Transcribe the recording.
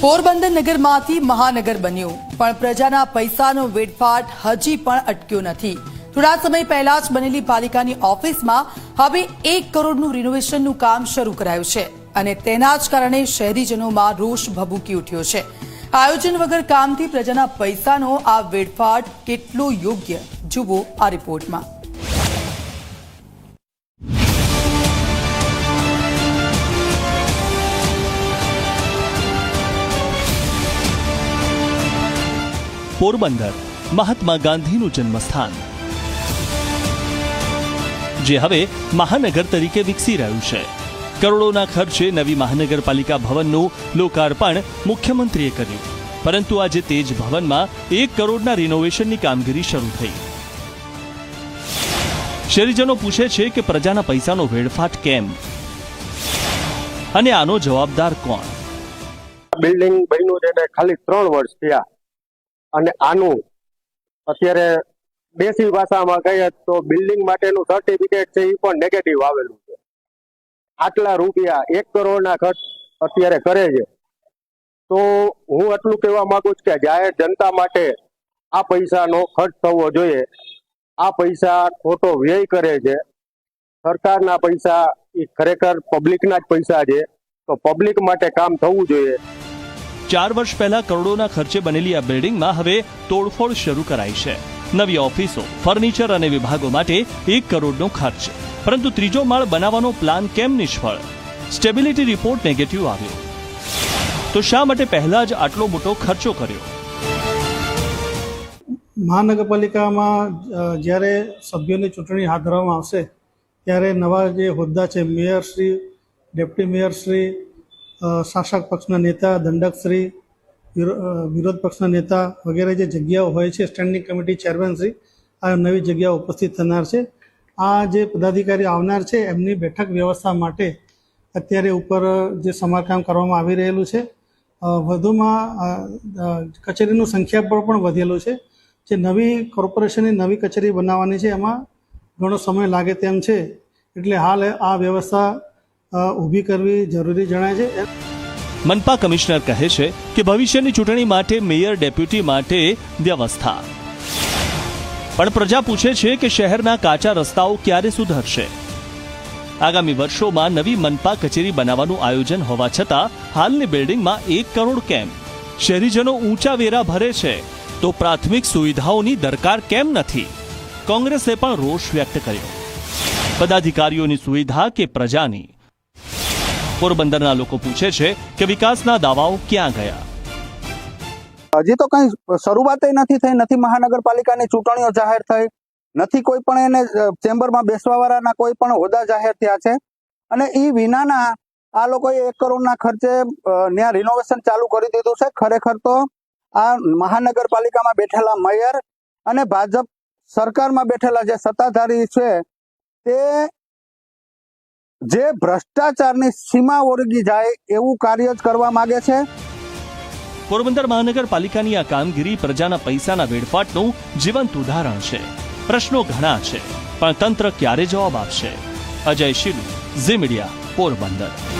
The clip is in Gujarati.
પોરબંદર નગરમાંથી મહાનગર બન્યું. પણ પ્રજાના પૈસાનો વેડફાટ હજી પણ અટક્યો નથી. થોડા સમય પહેલા જ બનેલી પાલિકાની ઓફિસમાં હવે એક કરોડનું રિનોવેશનનું કામ શરૂ કરાયું છે અને તેના જ કારણે શહેરીજનોમાં રોષ ભભૂકી ઉઠ્યો છે. આયોજન વગર કામથી પ્રજાના પૈસાનો આ વેડફાટ કેટલો યોગ્ય? જુઓ આ રિપોર્ટમાં. પોરબંદર મહાત્મા ગાંધીનું જન્મસ્થાન. જે હવે મહાનગર તરીકે વિકસી રહ્યું છે. કરોડોના ખર્ચે નવી મહાનગરપાલિકા ભવનનું લોકાર્પણ મુખ્યમંત્રીએ કર્યું. પરંતુ આજે તે જ ભવનમાં એક કરોડના રિનોવેશનની કામગીરી શરૂ થઈ. શહેરીજનો પૂછે છે કે પ્રજાના પૈસાનો વેડફાટ કેમ? અને આનો જવાબદાર કોણ? બિલ્ડિંગ બન્યું છે ખાલી ત્રણ વર્ષ થયા. અને આનું અત્યારે દેશી ભાષામાં કહીએ તો બિલ્ડિંગ માટેનું સર્ટિફિકેટ છે એ પણ નેગેટિવ આવેલું છે. આટલા રૂપિયા એક કરોડના ખર્ચ અત્યારે કરે છે. તો હું એટલું કહેવા માંગુ છું કે જાહેર જનતા માટે આ પૈસાનો ખર્ચ થવો જોઈએ. આ પૈસા ખોટો વ્યય કરે છે. સરકારના પૈસા એ ખરેખર પબ્લિકના જ પૈસા છે. તો પબ્લિક માટે કામ થવું જોઈએ. ચાર વર્ષ પહેલા કરોડોના ખર્ચે બનેલી આ બિલ્ડિંગમાં હવે તોડફોડ શરૂ કરાઈ છે. નવી ઓફિસો, ફર્નિચર અને વિભાગો માટે એક કરોડનો ખર્ચ. પરંતુ ત્રીજો માળ બનાવવાનો પ્લાન કેમ નિષ્ફળ? સ્ટેબિલિટી રિપોર્ટ નેગેટિવ આવ્યો. તો શા માટે પહેલા જ આટલો મોટો ખર્ચો કર્યો? મહાનગરપાલિકામાં જ્યારે સભ્યોની ચૂંટણી હાથ ધરવામાં આવશે, ત્યારે નવા જે હોદ્દા છે મેયરશ્રી ડેપ્ટી મેયરશ્રી શાસક પક્ષના નેતા, દંડકશ્રી, વિરો- વિરોધ પક્ષના નેતા વગેરે જે જગ્યાઓ હોય છે સ્ટેન્ડિંગ કમિટી ચેરમેનશ્રી આ નવી જગ્યાઓ ઉપસ્થિત થનાર છે. આ જે પદાધિકારી આવનાર છે, એમની બેઠક વ્યવસ્થા માટે અત્યારે ઉપર જે સમારકામ કરવામાં આવી રહેલું છે. વધુમાં કચેરીનું સંખ્યા પર પણ વધેલું છે. જે નવી કોર્પોરેશનની નવી કચેરી બનાવવાની છે, એમાં ઘણો સમય લાગે તેમ છે. એટલે હાલ આ વ્યવસ્થા ઊભી કરવી જરૂરી જણાય છે. મનપા કમિશનર કહે છે કે ભવિષ્યની ચૂંટણી માટે મેયર ડેપ્યુટી માટે વ્યવસ્થા. પણ પ્રજા પૂછે છે કે શહેરના કાચા રસ્તાઓ ક્યારે સુધરશે આગામી વર્ષોમાં નવી મનપા કચેરી બનાવવાનું આયોજન હોવા છતાં, હાલની બિલ્ડિંગમાં એક કરોડ કેમ? શહેરીજનો ઊંચા વેરા ભરે છે, તો પ્રાથમિક સુવિધાઓની દરકાર કેમ નથી? કોંગ્રેસે પણ રોષ વ્યક્ત કર્યો. પદાધિકારીઓની સુવિધા કે પ્રજાની? પોરબંદરના લોકો પૂછે છે કે વિકાસના દાવાઓ ક્યાં ગયા? હજી તો કઈ શરૂઆત નથી થઈ, નથી મહાનગરપાલિકાની ચૂંટણીઓ જાહેર થઈ, નથી કોઈ પણ એને ચેમ્બરમાં બેસવા વાળાના કોઈ પણ હોદ્દા જાહેર થયા છે. અને એ વિનાના આ લોકોએ એક કરોડના ખર્ચે ત્યાં રિનોવેશન ચાલુ કરી દીધું છે. ખરેખર તો આ મહાનગરપાલિકામાં બેઠેલા મેયર અને ભાજપ સરકારમાં બેઠેલા જે સત્તાધારી છે, તે જે ભ્રષ્ટાચારની સીમા ઓળગી જાય એવું કાર્ય જ કરવા માંગે છે? પોરબંદર મહાનગરપાલિકાની આ કામગીરી પ્રજાના પૈસાના વેડફાટનું જીવંત ઉદાહરણ છે. પ્રશ્નો ઘણા છે, પણ તંત્ર ક્યારે જવાબ આપશે? અજય શિલ ઝી મીડિયા, પોરબંદર.